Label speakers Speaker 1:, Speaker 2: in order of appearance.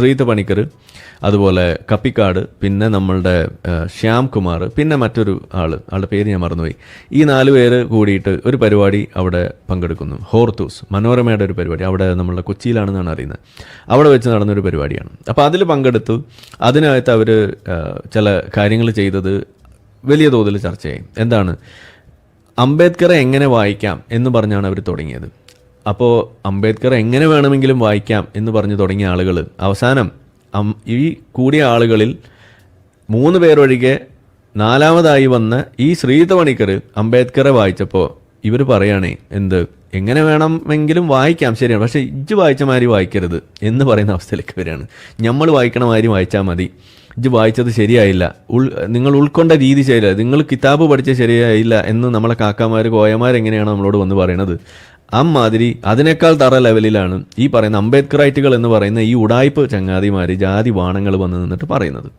Speaker 1: ശ്രീത്ത് പണിക്കർ അതുപോലെ കപ്പിക്കാട് പിന്നെ നമ്മളുടെ ശ്യാം കുമാർ പിന്നെ മറ്റൊരു ആൾ ആളുടെ പേര് ഞാൻ മറന്നുപോയി. ഈ നാല് പേര് കൂടിയിട്ട് ഒരു പരിപാടി അവിടെ പങ്കെടുക്കുന്നു. ഹോർത്തൂസ് മനോരമയുടെ ഒരു പരിപാടി. അവിടെ നമ്മളുടെ കൊച്ചിയിലാണെന്നാണ് അറിയുന്നത്. അവിടെ വെച്ച് നടന്നൊരു പരിപാടിയാണ്. അപ്പോൾ അതിൽ പങ്കെടുത്തു. അതിനകത്ത് അവർ ചില കാര്യങ്ങൾ ചെയ്തത് വലിയ തോതിൽ ചർച്ചയായി. എന്താണ്? അംബേദ്കറെ എങ്ങനെ വായിക്കാം എന്ന് പറഞ്ഞാണ് അവർ തുടങ്ങിയത്. അപ്പോൾ അംബേദ്കർ എങ്ങനെ വേണമെങ്കിലും വായിക്കാം എന്ന് പറഞ്ഞു തുടങ്ങിയ ആളുകൾ അവസാനം ഈ കൂടിയ ആളുകളിൽ മൂന്ന് പേരൊഴികെ നാലാമതായി വന്ന ഈ ശ്രീതവണിക്കർ അംബേദ്കറെ വായിച്ചപ്പോൾ ഇവർ പറയുകയാണേ എന്ത് എങ്ങനെ വേണമെങ്കിലും വായിക്കാം ശരിയാണ്. പക്ഷേ ഇജ്ജ് വായിച്ച മാതിരി വായിക്കരുത് എന്ന് പറയുന്ന അവസ്ഥയിലേക്ക് വരികയാണ്. നമ്മൾ വായിക്കണ മാതിരി വായിച്ചാൽ മതി. ഇജ്ജ് വായിച്ചത് ശരിയായില്ല. ഉൾ നിങ്ങൾ ഉൾക്കൊണ്ട രീതി ശരിയായില്ല. നിങ്ങൾ കിതാബ് പഠിച്ച ശരിയായില്ല എന്ന് നമ്മളെ കാക്കാമാർ കോയമാർ എങ്ങനെയാണ് നമ്മളോട് വന്ന് പറയണത്? അമ്മാതിരി അതിനേക്കാൾ തറ ലെവലിലാണ് ഈ പറയുന്ന അംബേദ്കറൈറ്റുകൾ എന്ന് പറയുന്ന ഈ ഉടായ്പ് ചങ്ങാതിമാർ ജാതി വാണങ്ങൾ വന്ന് നിന്നിട്ട് പറയുന്നത്.